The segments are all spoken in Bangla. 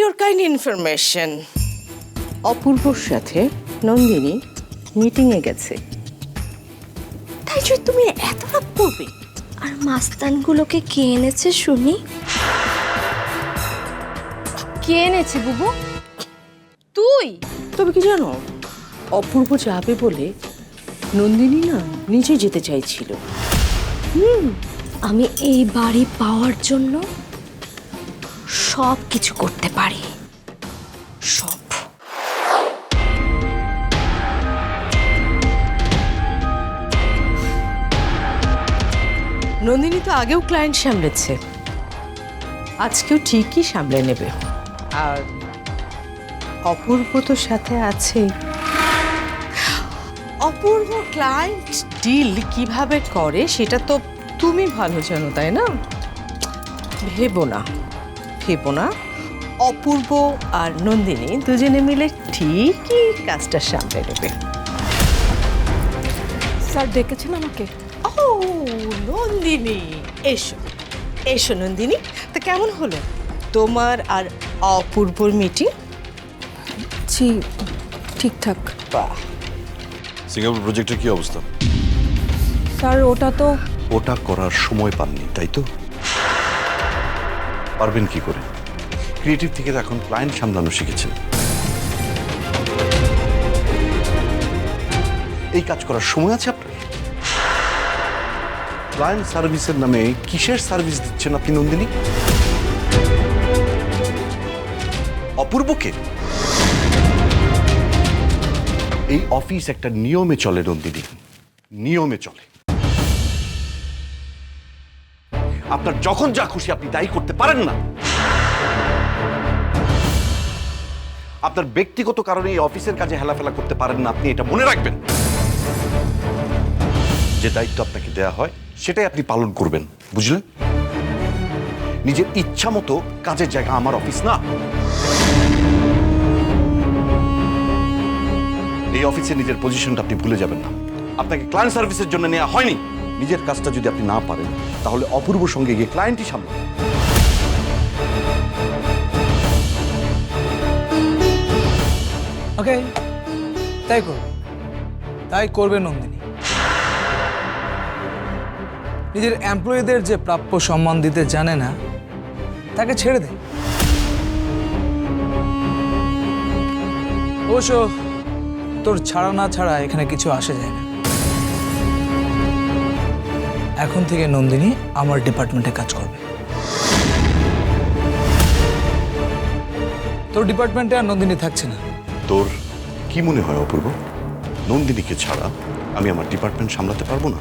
ইউর কাইন্ড ইনফরমেশন অপূর্বর সাথে নন্দিনী মিটিংয়ে গেছে। তাই যে তুমি এত রাগ করবে? আর মাস্তানগুলোকে কে এনেছে শুনি? কে এনেছে বুবু? তুই? তবে কি জানো অপূর্ব যাবে বলে নন্দিনী না নিজে যেতে চাইছিল। হুম আমি এই বাড়ি পাওয়ার জন্য সব কিছু করতে পারি। সব। নন্দিনী তো আগেও ক্লায়েন্ট সামলেছে। আজকেও ঠিকই সামলে নেবে। আর অপূর্ব তো সাথে আছে। অপূর্ব ক্লায়েন্ট ডিল কীভাবে করে সেটা তো তুমি ভালো জানো, তাই না? ভেবো না। না অপূর্ব আর নন্দিনী দুজনে মিলে ঠিকই কাজটা সামলে নেবে। স্যার ডেকেছেন আমাকে। ও নন্দিনী এসো এসো নন্দিনী তা কেমন হলো? তোমার আর অপূর্বর মিটিং? জি ঠিকঠাক। বাহ। সিঙ্গাপুর প্রজেক্টের কি অবস্থা? স্যার ওটা তো ওটা করার সময় পাননি তাই তো? পারবেন কি করে? ক্রিয়েটিভ থেকে এখন ক্লায়েন্ট সামলানো শিখেছেন। এই কাজ করার সময় আছে আপনার? ক্লায়েন্ট সার্ভিসের নামে কিসের সার্ভিস দিচ্ছেন আপনি নন্দিনী? অপূর্বকে এই অফিস একটা নিয়মে চলে নন্দিনী। নিয়মে চলে। আপনার যখন যা খুশি আপনি তাই করতে পারেন না। আপনার ব্যক্তিগত কারণে এই অফিসের কাজে হেলাফেলা করতে পারেন না, আপনি এটা মনে রাখবেন। যে দায়িত্ব আপনাকে দেয়া হয়, সেটাই আপনি পালন করবেন, বুঝলেন? নিজের ইচ্ছা মতো কাজের জায়গা আমার অফিস না। এই অফিসে নিজের পজিশনটা আপনি ভুলে যাবেন না। আপনাকে ক্লায়েন্ট সার্ভিসের জন্য নেওয়া হয়নি। নিজের কাজটা যদি আপনি না পারেন, তাহলে অপূর্ব সঙ্গে গিয়ে ক্লায়েন্টই সামনে ওকে, তাই করব তাই করবে নন্দিনী। নিজের এমপ্লয়ীদের যে প্রাপ্য সম্মান দিতে জানে না, তাকে ছেড়ে দে। অবশ্য তোর ছাড়া না ছাড়া এখানে কিছু আসে যায় না। এখন থেকে নন্দিনী আমার ডিপার্টমেন্টে কাজ করবে। তোর ডিপার্টমেন্টে আর নন্দিনী থাকছে না। তোর কি মনে হয় অপূর্ব? নন্দিনীকে ছাড়া আমি আমার ডিপার্টমেন্ট সামলাতে পারব না?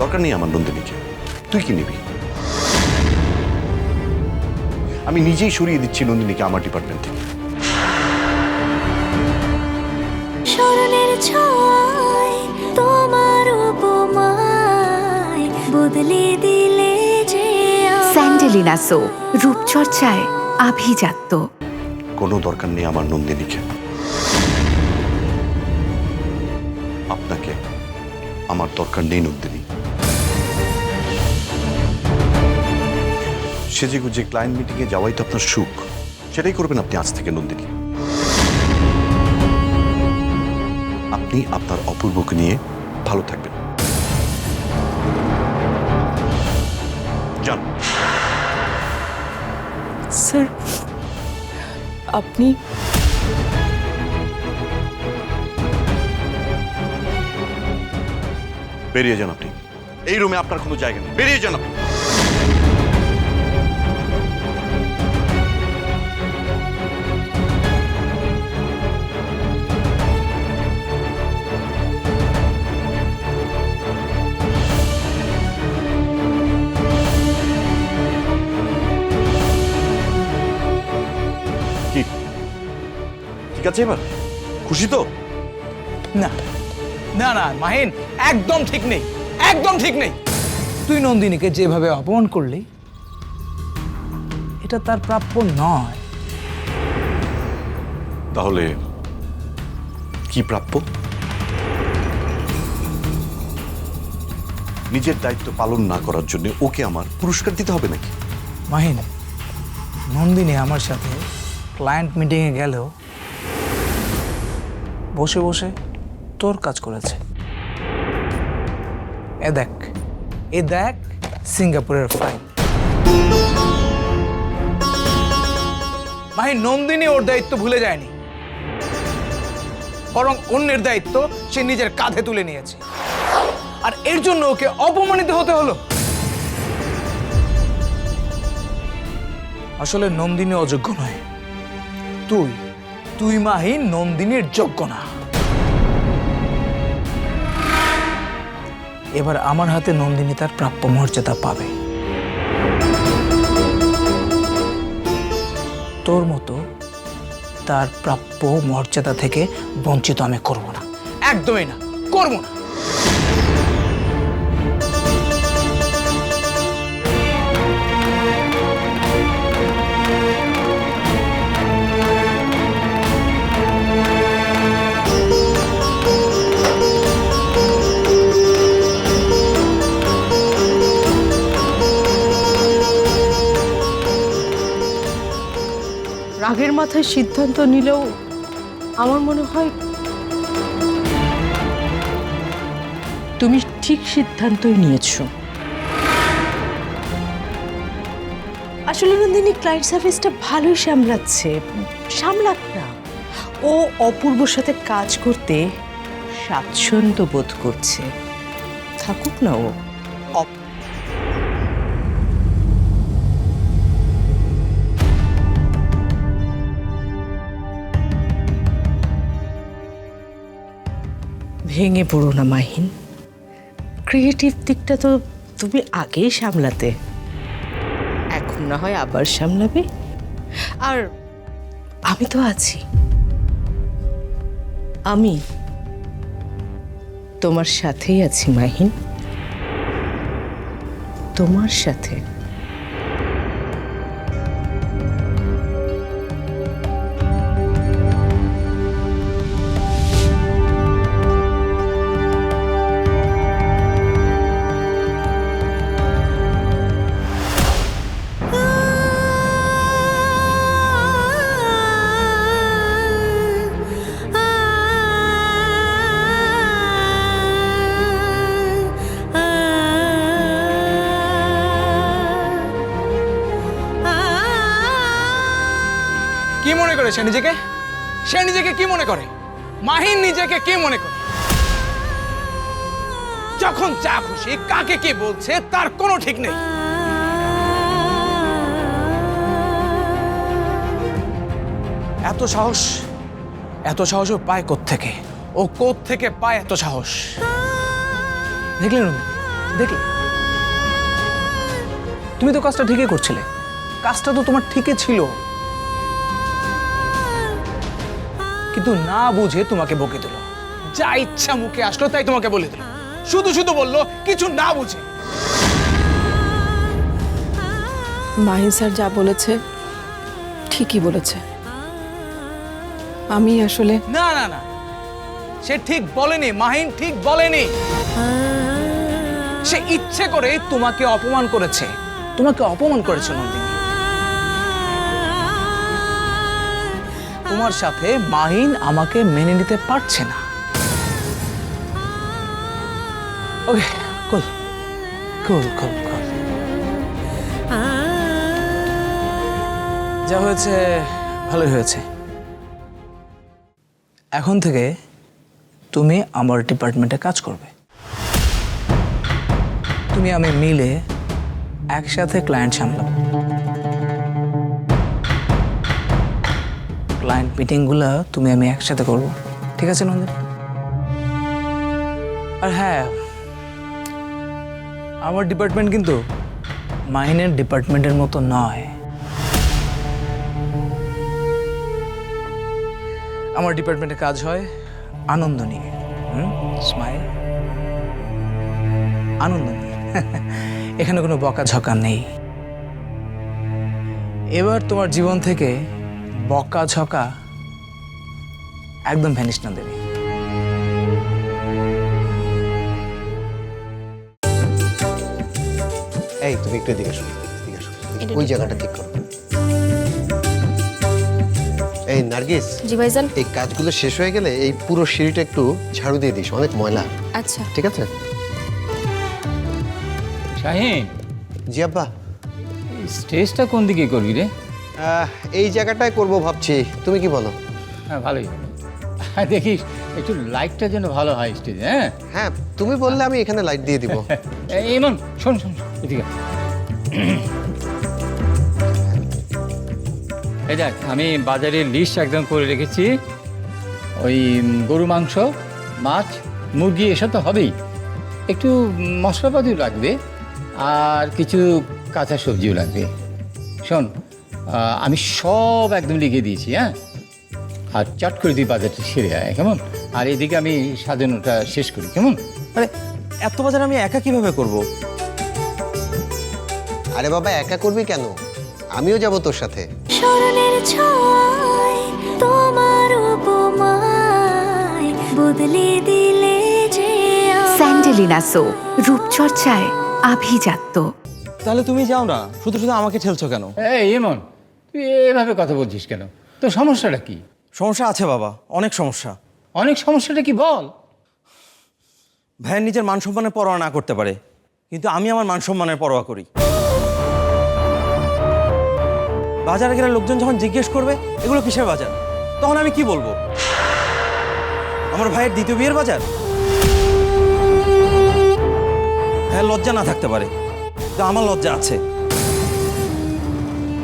দরকার নেই আমার নন্দিনীকে। তুই কি নিবি? আমি নিজেই সরিয়ে দিচ্ছি নন্দিনীকে আমার ডিপার্টমেন্ট থেকে। স্মরণের ছয় স্যান্ডেলিনা সো রূপচর্চায় আভিজাত্য। কোনো দরকার নেই আমার নন্দিনীকে। আপনাকে আমার দরকার নেই নন্দিনী। সেজে গুজে ক্লায়েন্ট মিটিংয়ে যাওয়াই তো আপনার সুখ। সেটাই করবেন আপনি আজ থেকে নন্দিনী। আপনি আপনার অপূর্বকে নিয়ে ভালো থাকবেন। স্যার আপনি বেরিয়ে যান আপনি এই রুমে আপনার কোনো জায়গা নেই বেরিয়ে যান আপনি আছে এবার? খুশি তো? না। না না মাহিন একদম ঠিক নেই। একদম ঠিক নেই। তুই নন্দিনীকে যেভাবে অপমান করলি এটা তার প্রাপ্য নয়। তাহলে কি প্রাপ্য? নিজের দায়িত্ব পালন না করার জন্য ওকে আমার পুরস্কার দিতে হবে নাকি? মাহিন নন্দিনী আমার সাথে ক্লায়েন্ট মিটিংয়ে গেলেও বসে বসে তোর কাজ করেছে। এ দেখ এ দেখ সিঙ্গাপুরের ফাইল মাহিন নন্দিনী ওর দায়িত্ব ভুলে যায়নি। বরং অন্যের দায়িত্ব সে নিজের কাঁধে তুলে নিয়েছে। আর এর জন্য ওকে অপমানিত হতে হলো। আসলে নন্দিনী অযোগ্য নয়। তুই তুই মাহি নন্দিনীর যোগ্য না। এবার আমার হাতে নন্দিনী তার প্রাপ্য মর্যাদা পাবে। তোর মতো তার প্রাপ্য মর্যাদা থেকে বঞ্চিত আমি করব না। একদমই না, করব না। রাগের মাথায় সিদ্ধান্ত নিলেও আমার মনে হয় তুমি ঠিক সিদ্ধান্তই নিয়েছো। আসলে নন্দিনী ক্লায়েন্ট সার্ভিসটা ভালোই সামলাচ্ছে সামলাক না ও অপূর্বর সাথে কাজ করতে স্বাচ্ছন্দ্য বোধ করছে। থাকুক না ও। ভেঙে পড়ো না, মাহিন। ক্রিয়েটিভ দিকটা তো তুমি আগেই সামলাতে। এখন না হয় আবার সামলাবে। আর আমি তো আছি। আমি তোমার সাথেই আছি, মাহিন। তোমার সাথে। করে সে নিজেকে? সে নিজেকে কি মনে করে? মাহিন নিজেকে কি মনে করে? যখন যা খুশি, কাকে কি বলছে, তার কোনো ঠিক নেই। এত সাহস এত সাহস ও পায় থেকে ও থেকে পায় এত সাহস? দেখলে নন্দিনী দেখলে? তুমি তো কাজটা ঠিকই করছিলে। কাজটা তো তোমার ঠিকই ছিল। কিন্তু না বুঝে তোমাকে বকে দিল। যা ইচ্ছা মুখে আসলো তাই তোমাকে বলে দিল। শুধু শুধু বলল কিছু না বুঝে। মাহিন স্যার যা বলেছে ঠিকই বলেছে। আমি আসলে না না না। সে ঠিক বলেনি মাহিন ঠিক বলেনি। সে ইচ্ছে করে তোমাকে অপমান করেছে। তোমাকে অপমান করেছে নন্দিনী। তোমার সাথে মাহিন আমাকে মেনে নিতে পারছে না। ওকে যা হয়েছে, ভালোই হয়েছে। এখন থেকে তুমি আমার ডিপার্টমেন্টে কাজ করবে। তুমি আমি মিলে একসাথে ক্লায়েন্ট সামলাবো। ক্লায়েন্ট মিটিংগুলো তুমি আমি একসাথে করব। ঠিক আছে, নন্দিনী? আর হ্যাঁ আমার ডিপার্টমেন্ট কিন্তু মাইনের ডিপার্টমেন্টের মতো নয়। আমার ডিপার্টমেন্টে কাজ হয় আনন্দ নিয়ে স্মাইল আনন্দ নিয়ে এখানে কোনো বকাঝকা নেই। এবার তোমার জীবন থেকে বকাঝকা একদম ভ্যানিশ না দেবে। এই তুমি একটু এদিকে আসো এদিকে আসো। ওই জায়গাটা ঠিক করো। এই নার্গিস। জি ভাইজান। এই কাজগুলো শেষ হয়ে গেলে এই পুরো সিঁড়িটা একটু ঝাড়ু দিয়ে দিস অনেক ময়লা। আচ্ছা। ঠিক আছে? শাহিন। জি আব্বা। স্টেজটা কোন দিকে করবি রে? এই জায়গাটায় করব ভাবছি। তুমি কি বলো? হ্যাঁ ভালোই। হ্যাঁ দেখিস একটু লাইটটা যেন ভালো হয় স্টেজে হ্যাঁ? হ্যাঁ তুমি বললে আমি এখানে লাইট দিয়ে দিব। এমন শোন শোন এদিকে। এই দেখ আমি বাজারের লিস্ট একদম করে রেখেছি। ওই গরু মাংস মাছ মুরগি এসব তো হবেই। একটু মশলাপাতিও লাগবে আর কিছু কাঁচা সবজিও লাগবে। শোন আমি সব একদম লিখে দিয়েছি হ্যাঁ? আর চট করে দিই বাজারটা সেরে আয় কেমন? আর এদিকে আমি সাজানোটা শেষ করি কেমন? আরে এত বাজার আমি একা কীভাবে করব? আরে বাবা একা করবি কেন? আমিও যাব তোর সাথে। স্মরণের ছয় তোমার উপমায় বদলে দিলে যে। স্যান্ডেলিনা সো রূপচর্চায় আভিজাত্য। তাহলে তুমি যাও না শুধু শুধু আমাকে ঠেলছো কেন? এই এমন তুই এভাবে কথা বলছিস কেন? তো সমস্যাটা কি? সমস্যা আছে বাবা অনেক সমস্যা। অনেক সমস্যাটা কি বল? ভাইয়ের নিজের মান সম্মানের পরোয়া না করতে পারে কিন্তু আমি আমার মান সম্মানের পরোয়া করি। বাজারে গেলে লোকজন যখন জিজ্ঞেস করবে এগুলো কিসের বাজার? তখন আমি কি বলব? আমার ভাইয়ের দ্বিতীয় বিয়ের বাজার? ভাইয়ের লজ্জা না থাকতে পারে কিন্তু আমার লজ্জা আছে।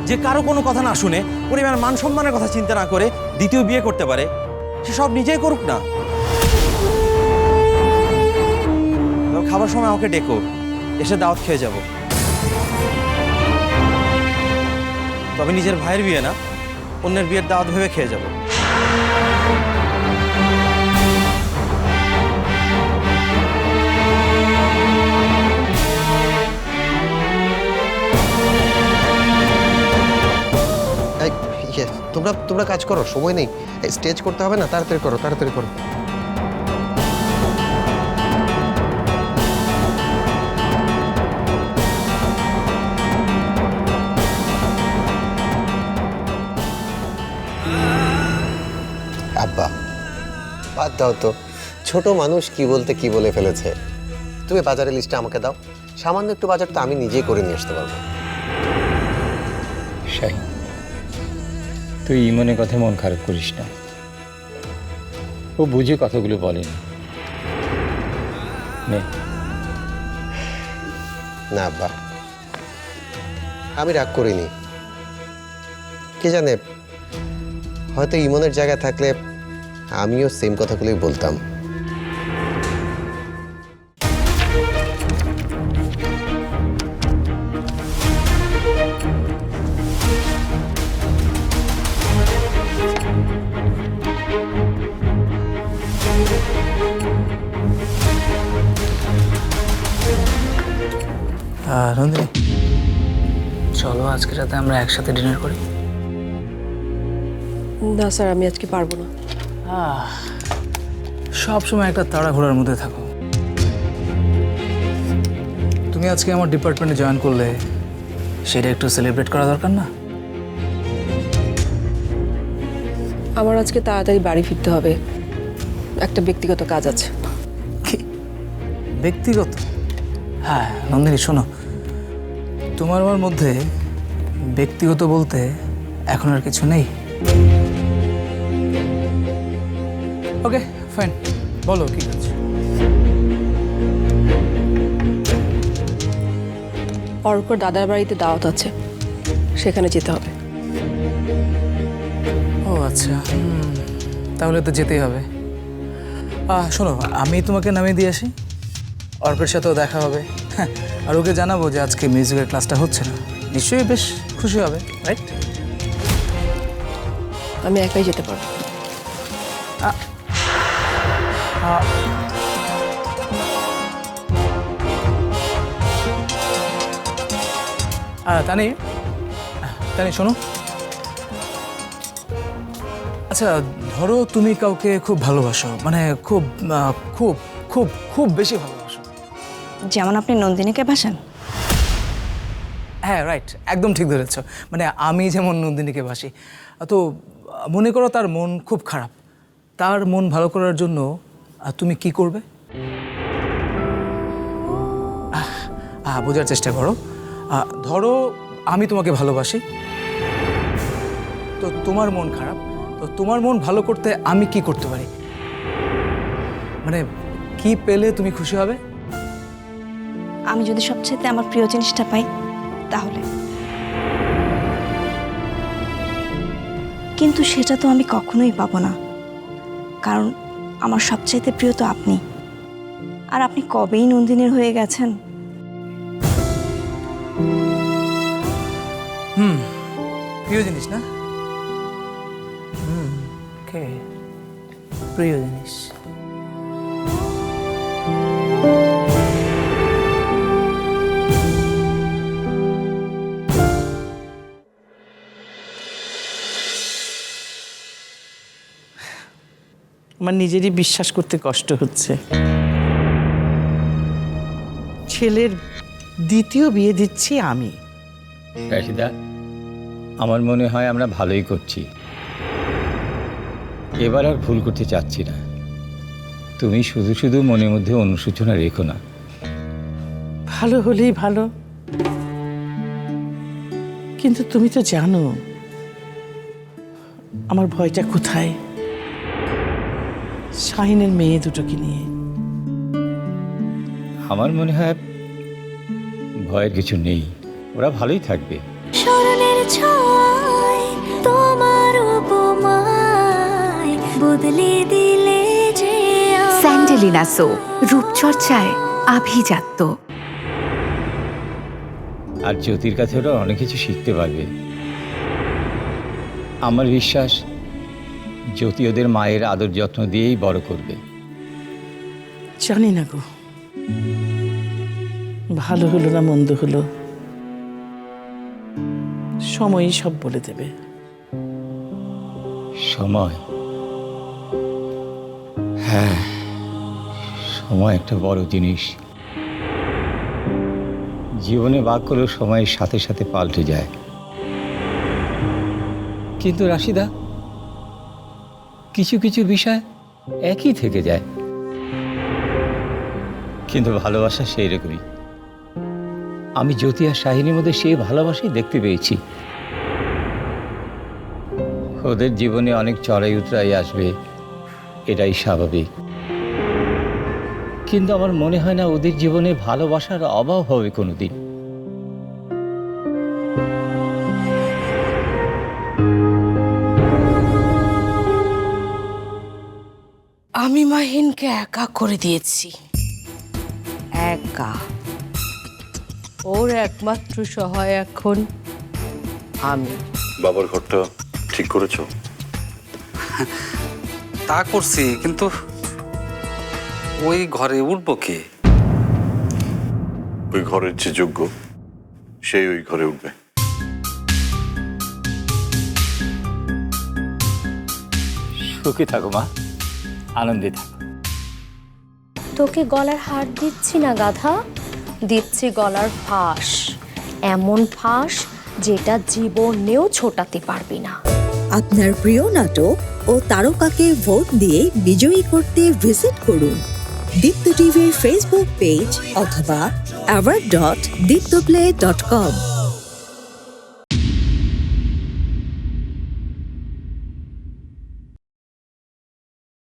যে কারও কোনো কথা না শুনে পরিবারের মান সম্মানের কথা চিন্তা না করে দ্বিতীয় বিয়ে করতে পারে, সে সব নিজেই করুক না। খাবার সময় আমাকে ডেকো, এসে দাওয়াত খেয়ে যাব। তবে নিজের ভাইয়ের বিয়ে না, অন্যের বিয়ের দাওয়াত ভেবে খেয়ে যাব। তোমরা তোমরা কাজ করো, সময় নেই। স্টেজ করতে হবে না, তাড়াতাড়ি করো তাড়াতাড়ি করো। আব্বা, বাদ দাও তো। ছোট মানুষ কি বলতে কি বলে ফেলেছে? তুমি বাজারের লিস্টটা আমাকে দাও। সামান্য একটু বাজার তো আমি নিজেই করে নিয়ে আসতে পারব। শাহিন তুই ইমনের কথা মন খারাপ করিস না। ও বুঝে কথাগুলো বলেনি। নে। আব্বা। আমি রাগ করিনি। কে জানে, হয়তো ইমনের জায়গায় থাকলে আমিও সেম কথাগুলোই বলতাম। রাতে আমরা একসাথে ডিনার করি। না স্যার আমি আজকে পারব না। সব সময় একটা তাড়াঘোড়ার মধ্যে থাকো। তুমি আজকে আমার ডিপার্টমেন্টে জয়েন করলে সেটা একটু সেলিব্রেট করা দরকার না? আমার আজকে তাড়াতাড়ি বাড়ি ফিরতে হবে। একটা ব্যক্তিগত কাজ আছে। ব্যক্তিগত? হ্যাঁ নন্দিনী শোনো। তোমার আমার মধ্যে ব্যক্তিগত বলতে এখন আর কিছু নেই। Okay fine. বলো কি কাজ অর্কর দাদার বাড়িতে দাওয়াত আছে। সেখানে যেতে হবে। ও আচ্ছা। হুম, তাহলে তো যেতেই হবে। আহ শোনো আমি তোমাকে নামিয়ে দিয়ে আসি। অর্কের সাথেও দেখা হবে। হ্যাঁ আর ওকে জানাব যে আজকে মিউজিকের ক্লাসটা হচ্ছে না। নিশ্চয়ই বেশ খুশি হবে রাইট আমি একাই যেতে পারব। তানি তানি শোনো। আচ্ছা ধরো তুমি কাউকে খুব ভালোবাসো মানে খুব খুব খুব খুব বেশি ভালোবাসো। যেমন আপনি নন্দিনীকে ভাসান হ্যাঁ রাইট একদম ঠিক ধরেছ। মানে আমি যেমন নন্দিনীকে বাসি, তো মনে করো তার মন খুব খারাপ। তার মন ভালো করার জন্য তুমি কি করবে? বোঝার চেষ্টা করো। ধরো আমি তোমাকে ভালোবাসি, তো তোমার মন খারাপ, তো তোমার মন ভালো করতে আমি কি করতে পারি? মানে কি পেলে তুমি খুশি হবে? আমি যদি সবচেয়ে আমার প্রিয় জিনিসটা পাই তাহলে। কিন্তু সেটা তো আমি কখনোই পাবো না। কারণ আমার সবচাইতে প্রিয় তো আপনি। আর আপনি কবেই নন্দিনীর হয়ে গেছেন? হুম, প্রিয় জিনিস না? হুম প্রিয় জিনিস। আমার নিজেরই বিশ্বাস করতে কষ্ট হচ্ছে। ছেলের দ্বিতীয় বিয়ে দিচ্ছি আমি। রাশিদা আমার মনে হয় আমরা ভালোই করছি। এবার আর ভুল করতে চাচ্ছি না। তুমি শুধু শুধু মনের মধ্যে অনুশোচনা রেখো না। ভালো হলেই ভালো। কিন্তু তুমি তো জানো আমার ভয়টা কোথায়? শাহিনের মেয়ে দুটোকে নিয়ে। আমার মনে হয় ভয়ের কিছু নেই। ওরা ভালোই থাকবে। স্মরণের ছয় তোমার উপমায় বদলে দিলে যে। স্যান্ডেলিনা সো রূপচর্চায় আভিজাত্য। আর জ্যোতির কাছে ওরা অনেক কিছু শিখতে পারবে। আমার বিশ্বাস জ্যোতি ওদের মায়ের আদর যত্ন দিয়েই বড় করবে। জানি না গো। ভালো হলো না মন্দ হলো? সময়ই সব বলে দেবে। সময়? হ্যাঁ সময় একটা বড় জিনিস। জীবনে বাক বাক্যগুলো সময়ের সাথে সাথে পাল্টে যায়। কিন্তু রাশিদা কিছু কিছু বিষয় একই থেকে যায়। কিন্তু ভালোবাসা সেই রকমই। আমি জ্যোতি আর শাহিনীর মধ্যে সেই ভালোবাসাই দেখতে পেয়েছি। ওদের জীবনে অনেক চড়াই উতরাই আসবে এটাই স্বাভাবিক। কিন্তু আমার মনে হয় না ওদের জীবনে ভালোবাসার অভাব হবে কোনোদিন। আমি মাহিনকে একা করে দিয়েছি। একা? ওর একমাত্র সহায় এখন আমি। বাবার ঘরটা ঠিক করেছ? তা করছি কিন্তু ওই ঘরে উঠবো কে? ওই ঘরের যে যোগ্য সেই ওই ঘরে উঠবে। সুখী থাকো মা। আনন্দে থাকো। তোকে গলার হার দিচ্ছি না গাধা। দিচ্ছি গলার ফাঁস। এমন ফাঁস যেটা জীবনেও ছোটাতে পারবি না। আপনার প্রিয় নাটক ও তারকাকে ভোট দিয়ে বিজয়ী করতে ভিজিট করুন। দীপ্ত টিভির ফেসবুক পেজ অথবা award dot Deepto play dot com